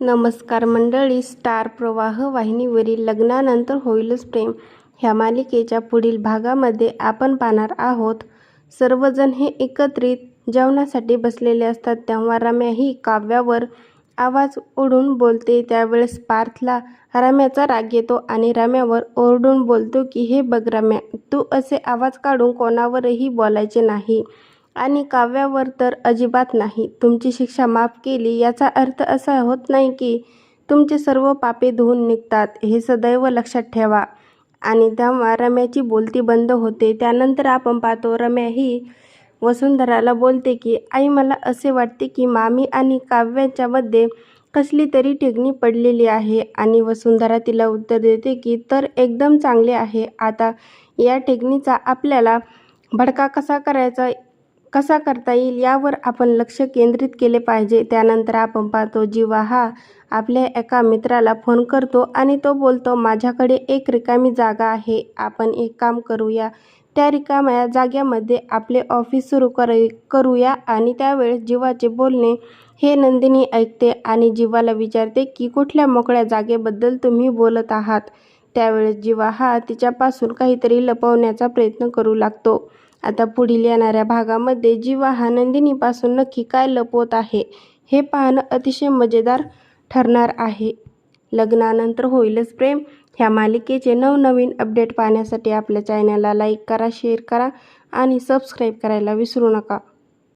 नमस्कार मंडळी स्टार प्रवाह वाहिनीवरील लग्नानंतर होईलच प्रेम. ह्या मालिकेच्या पुढील भागामध्ये आपण पाहणार आहोत सर्वजण हे एकत्रित जेवणासाठी बसलेले असतात तेव्हा रम्या ही काव्यावर आवाज ओढून बोलते. त्यावेळेस पार्थला रम्याचा राग येतो आणि रम्यावर ओरडून बोलतो की हे बघ रम्या तू असे आवाज काढून कोणावरही बोलायचे नाही. आणि काव्यावर तर अजिबात नाही. तुमची शिक्षा माफ केली याचा अर्थ असा होत नाही की तुमचे सर्व पापे धुवून निघतात. हे सदैव लक्षात ठेवा. आणि तेव्हा रम्याची बोलती बंद होते त्यानंतर आपण पाहतो रम्या ही वसुंधराला बोलते की आई मला असे वाटते की मामी आणि काव्याच्यामध्ये कसली तरी ठिगणी पडलेली आहे. आणि वसुंधरा तिला उत्तर देते की तर एकदम चांगले आहे. आता या ठिगणीचा आपल्याला भडका कसा करायचा? कसा करता येईल यावर आपण लक्ष केंद्रित केले पाहिजे. त्यानंतर आपण पाहतो जीवा हा आपल्या एका मित्राला फोन करतो आणि तो बोलतो माझ्याकडे एक रिकामी जागा आहे आपण एक काम करूया. त्या रिकाम्या जाग्यामध्ये आपले ऑफिस सुरू कर करूया आणि त्यावेळेस जीवाचे बोलणे हे नंदिनी ऐकते आणि जीवाला विचारते की कुठल्या मोकळ्या जागेबद्दल तुम्ही बोलत आहात? त्यावेळेस जीवा हा तिच्यापासून काहीतरी लपवण्याचा प्रयत्न करू लागतो. आता पुढील येणाऱ्या भागामध्ये जीवा हा नंदिनीपासून नक्की काय लपवत आहे हे पाहणं अतिशय मजेदार ठरणार आहे. लग्नानंतर होईलच प्रेम. ह्या मालिकेचे नवनवीन अपडेट पाहण्यासाठी आपल्या चॅनलला लाईक करा शेअर करा आणि सबस्क्राईब करायला विसरू नका.